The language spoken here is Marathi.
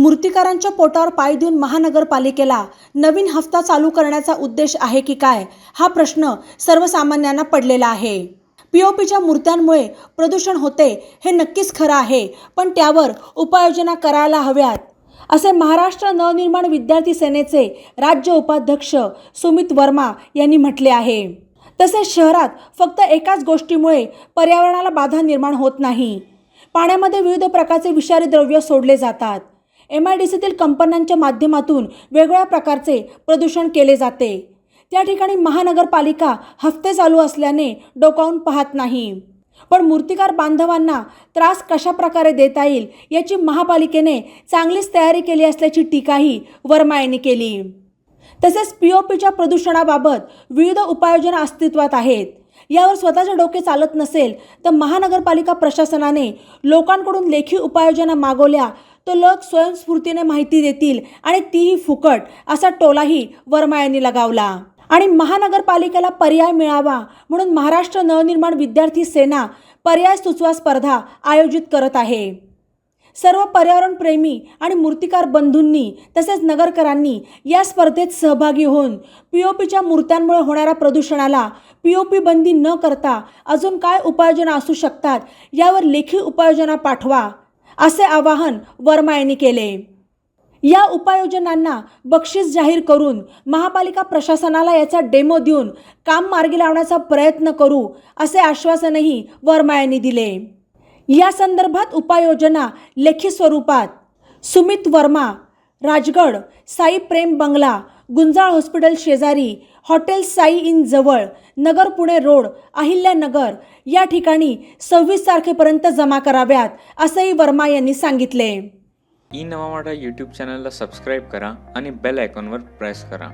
मूर्तिकारांच्या पोटावर पाय देऊन महानगरपालिकेला नवीन हफ्ता चालू करण्याचा उद्देश आहे की काय हा प्रश्न सर्वसामान्यांना पडलेला आहे. पीओपीच्या मूर्त्यांमुळे प्रदूषण होते हे नक्कीच खरं आहे पण त्यावर उपाययोजना करायला हव्यात असे महाराष्ट्र नवनिर्माण विद्यार्थी सेनेचे राज्य उपाध्यक्ष सुमित वर्मा यांनी म्हटले आहे. तसेच शहरात फक्त एकाच गोष्टीमुळे पर्यावरणाला बाधा निर्माण होत नाही. पाण्यामध्ये विविध प्रकारचे विषारी द्रव्य सोडले जातात. एम आय डी सीतील कंपन्यांच्या माध्यमातून वेगवेगळ्या प्रकारचे प्रदूषण केले जाते. त्या ठिकाणी महानगरपालिका हफ्ते चालू असल्याने डोकावून पाहत नाही. पण मूर्तिकार बांधवांना त्रास कशा प्रकारे देता येईल याची महापालिकेने चांगलीच तयारी केली असल्याची टीकाही वर्मा यांनी केली. तसेच पी ओ पीच्या प्रदूषणाबाबत विविध उपाययोजना अस्तित्वात आहेत. यावर स्वतःचे डोके चालत नसेल तर महानगरपालिका प्रशासनाने लोकांकडून लेखी उपाययोजना मागवल्या तो लोक स्वयंस्फूर्तीने माहिती देतील आणि तीही फुकट असा टोलाही वर्मा यांनी लगावला. आणि महानगरपालिकेला पर्याय मिळावा म्हणून महाराष्ट्र नवनिर्माण विद्यार्थी सेना पर्याय सुचवा स्पर्धा आयोजित करत आहे. सर्व पर्यावरणप्रेमी आणि मूर्तिकार बंधूंनी तसेच नगरकरांनी या स्पर्धेत सहभागी होऊन पी ओ पीच्या मूर्त्यांमुळे होणाऱ्या प्रदूषणाला पी ओ पी बंदी न करता अजून काय उपाययोजना असू शकतात यावर लेखी उपाययोजना पाठवा. असे आवाहन वर्मा यांनी केले. या उपाययोजनांना बक्षीस जाहीर करून महापालिका प्रशासनाला याचा डेमो देऊन काम मार्गी लावण्याचा प्रयत्न करू असे आश्वासनही वर्मा यांनी दिले. या संदर्भात उपाययोजना लेखी स्वरूपात सुमित वर्मा राजगड साई प्रेम बंगला गुंजाळ हॉस्पिटल शेजारी हॉटेल साई इन जवळ नगर पुणे रोड अहिल्यानगर या ठिकाणी सव्वीस तारखेपर्यंत जमा कराव्यात असंही वर्मा यांनी सांगितले. ई नवामाडा यूट्यूब चॅनलला सबस्क्राईब करा आणि बेल आयकॉनवर प्रेस करा.